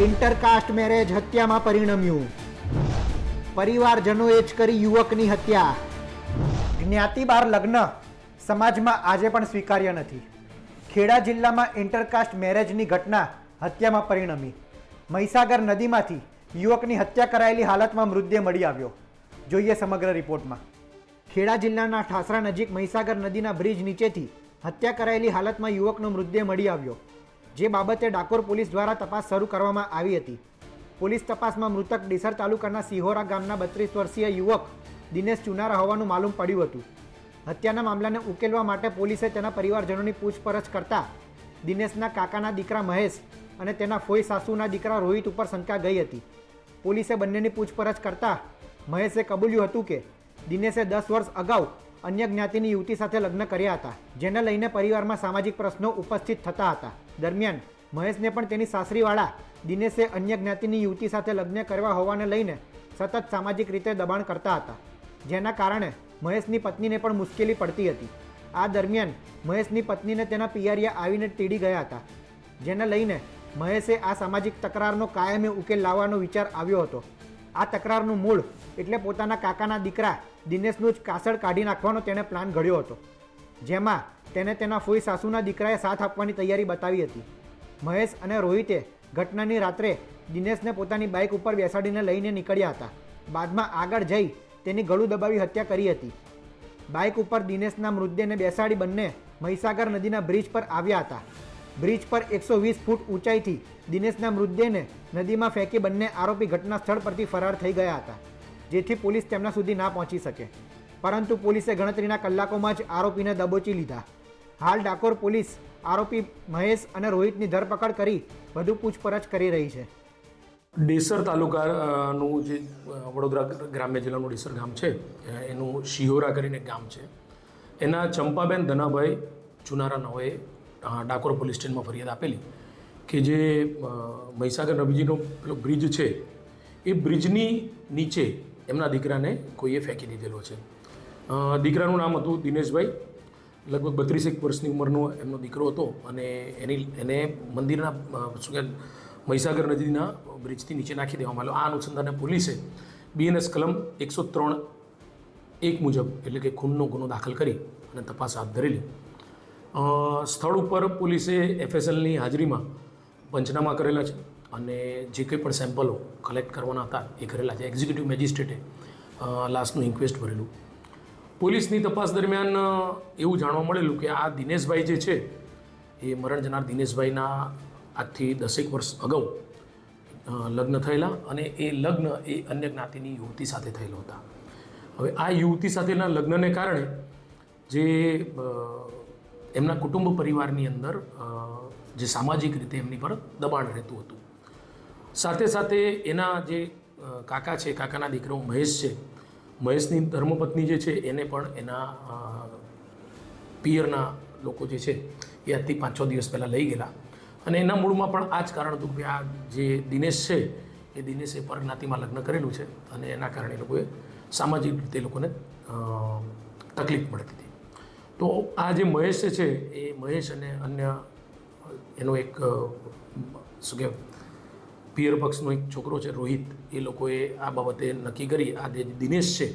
Intercaste marriage હત્યામાં પરિણમ્યું. પરિવારજનોએ જ કરી યુવકની હત્યા. જ્ઞાતિ બાર લગ્ન સમાજમાં આજે પણ સ્વીકાર્ય નથી. ખેડા જિલ્લામાં ઇન્ટરકાસ્ટ મેરેજની ઘટના હત્યામાં પરિણમી. મહીસાગર નદીમાંથી યુવકની હત્યા કરાયેલી હાલતમાં મૃતદેહ મળી આવ્યો. જોઈએ સમગ્ર રિપોર્ટમાં. ખેડા જિલ્લાના ઠાસરા નજીક મહીસાગર નદીના બ્રિજ નીચેથી હત્યા કરાયેલી હાલતમાં યુવકનો મૃતદેહ મળી આવ્યો. જે બાબતે ડાકોર પોલીસ દ્વારા તપાસ શરૂ કરવામાં આવી હતી. પોલીસ તપાસમાં મૃતક ડીસર તાલુકાના સિહોરા ગામના બત્રીસ વર્ષીય યુવક દિનેશ ચુનારા હોવાનું માલુમ પડ્યું હતું. હત્યાના મામલાને ઉકેલવા માટે પોલીસે તેના પરિવારજનોની પૂછપરછ કરતા દિનેશના કાકાના દીકરા મહેશ અને તેના ફોઈ સાસુના દીકરા રોહિત ઉપર શંકા ગઈ હતી. પોલીસે બંનેની પૂછપરછ કરતા મહેશે કબૂલ્યું હતું કે દિનેશે દસ વર્ષ અગાઉ અન્ય જ્ઞાતિની યુવતી સાથે લગ્ન કર્યા હતા, જેને લઈને પરિવારમાં સામાજિક પ્રશ્નો ઉપસ્થિત થતા હતા. દરમિયાન, મહેશને પણ તેની સાસરીવાળા દિનેશે અન્ય જ્ઞાતિની યુવતી સાથે લગ્ન કરવા હોવાને લઈને સતત સામાજિક રીતે દબાણ કરતા હતા, જેના કારણે મહેશની પત્નીને પણ મુશ્કેલી પડતી હતી. આ દરમિયાન, મહેશની પત્નીને તેના પિયરિયા આવીને તીડી ગયા હતા, જેને લઈને મહેશે આ સામાજિક તકરારનો કાયમી ઉકેલ લાવવાનો વિચાર આવ્યો હતો. આ તકરારનું મૂળ એટલે પોતાના કાકાના દીકરા દિનેશનું જ કાસળ કાઢી નાખવાનો તેણે પ્લાન ઘડ્યો હતો. જેમાં તેને તેના ફોઈ સાસુના દીકરાએ સાથ આપવાની તૈયારી બતાવી હતી. મહેશ અને રોહિતે ઘટનાની રાત્રે દિનેશને પોતાની બાઇક ઉપર બેસાડીને લઈને નીકળ્યા હતા. બાદમાં આગળ જઈ તેની ગળું દબાવી હત્યા કરી હતી. બાઇક ઉપર દિનેશના મૃતદેહને બેસાડી બંને મહીસાગર નદીના બ્રિજ પર આવ્યા હતા. બ્રિજ પર એકસો વીસ ફૂટ ઊંચાઈથી દિનેશના મૃતદેહને નદીમાં ફેંકી બંને આરોપી ઘટના સ્થળ પરથી ફરાર થઈ ગયા હતા. જેથી પોલીસ તેમના સુધી ના પહોંચી શકે. પરંતુ પોલીસે ગણતરીના કલાકોમાં જ આરોપીને દબોચી લીધા. હાલ ડાકોર પોલીસ આરોપી મહેશ અને રોહિતની ધરપકડ કરી વધુ પૂછપરછ કરી રહી છે. ડેસર તાલુકાનું જે વડોદરા ગ્રામ્ય જિલ્લાનું ડેસર ગામ છે એનું શિહોરા કરીને ગામ છે. એના ચંપાબેન ધનાભાઈ ચુનારાનાઓએ અ, ડાકોર પોલીસ સ્ટેશનમાં ફરિયાદ આપેલી કે જે મહીસાગર નદીનો પેલો બ્રિજ છે એ બ્રિજની નીચે એમના દીકરાને કોઈએ ફેંકી દીધેલો છે. દીકરાનું નામ હતું દિનેશભાઈ. લગભગ બત્રીસેક વર્ષની ઉંમરનો એમનો દીકરો હતો અને એની, એને મંદિરના શું કે મહીસાગર નદીના બ્રિજથી નીચે નાખી દેવામાં આવ્યો આ અનુસંધાને પોલીસે બીએનએસ કલમ એકસો ત્રણ એક મુજબ, એટલે કે ખૂનનો ગુનો દાખલ કરી અને તપાસ હાથ ધરેલી. સ્થળ ઉપર પોલીસે એફએસએલની હાજરીમાં પંચનામા કરેલા છે. અને જે કંઈ પણ સેમ્પલો કલેક્ટ કરવાના હતા, એ કરેલા છે. એક્ઝિક્યુટિવ મેજિસ્ટ્રેટે લાસ્ટનું ઇન્ક્વેસ્ટ ભરેલું. પોલીસની તપાસ દરમિયાન એવું જાણવા મળેલું કે આ દિનેશભાઈ જે છે, એ મરણ જનાર દિનેશભાઈના આજથી દસેક વર્ષ અગાઉ લગ્ન થયેલા અને એ લગ્ન એ અન્ય જ્ઞાતિની યુવતી સાથે થયેલા હતા. હવે આ યુવતી સાથેના લગ્નને કારણે જે એમના કુટુંબ પરિવારની અંદર જે સામાજિક રીતે એમની પર દબાણ રહેતું હતું. સાથે સાથે એના જે કાકા છે, કાકાના દીકરો મહેશ છે, મહેશની ધર્મપત્ની જે છે, એને પણ એના પિયરના લોકો જે છે, એ આજથી પાંચ છ દિવસ પહેલાં લઈ ગયેલા. અને એના મૂળમાં પણ આ જ કારણ હતું કે આ જે દિનેશ છે, એ દિનેશે પરજ્ઞાતિમાં લગ્ન કરેલું છે અને એના કારણે એ લોકોએ સામાજિક રીતે લોકોને તકલીફ મળતી હતી. તો આ જે મહેશ છે, એ મહેશ અને અન્ય, એનો એક શું કહેવાય પિયર પક્ષનો એક છોકરો છે, રોહિત, એ લોકોએ આ બાબતે નક્કી કરી, આ જે દિનેશ છે,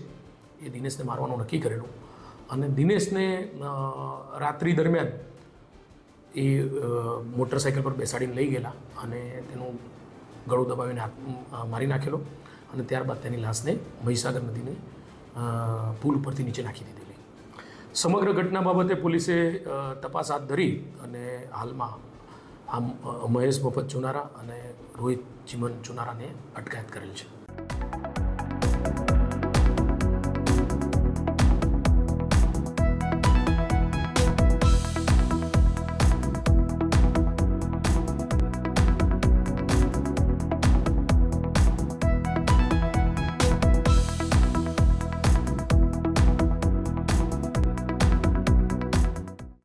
એ દિનેશને મારવાનું નક્કી કરેલું. અને દિનેશને રાત્રિ દરમિયાન એ મોટરસાઇકલ પર બેસાડીને લઈ ગયેલા અને તેનું ગળું દબાવીને હાથ મારી નાખેલો અને ત્યારબાદ તેની લાશને મહીસાગર નદીને પુલ ઉપરથી નીચે નાખી દીધેલી. સમગ્ર ઘટના બાબતે પોલીસે તપાસ હાથ ધરી અને હાલમાં આમ મહેશ મફત ચુનારા અને રોહિત ચિમન ચુનારાને અટકાયત કરેલ છે.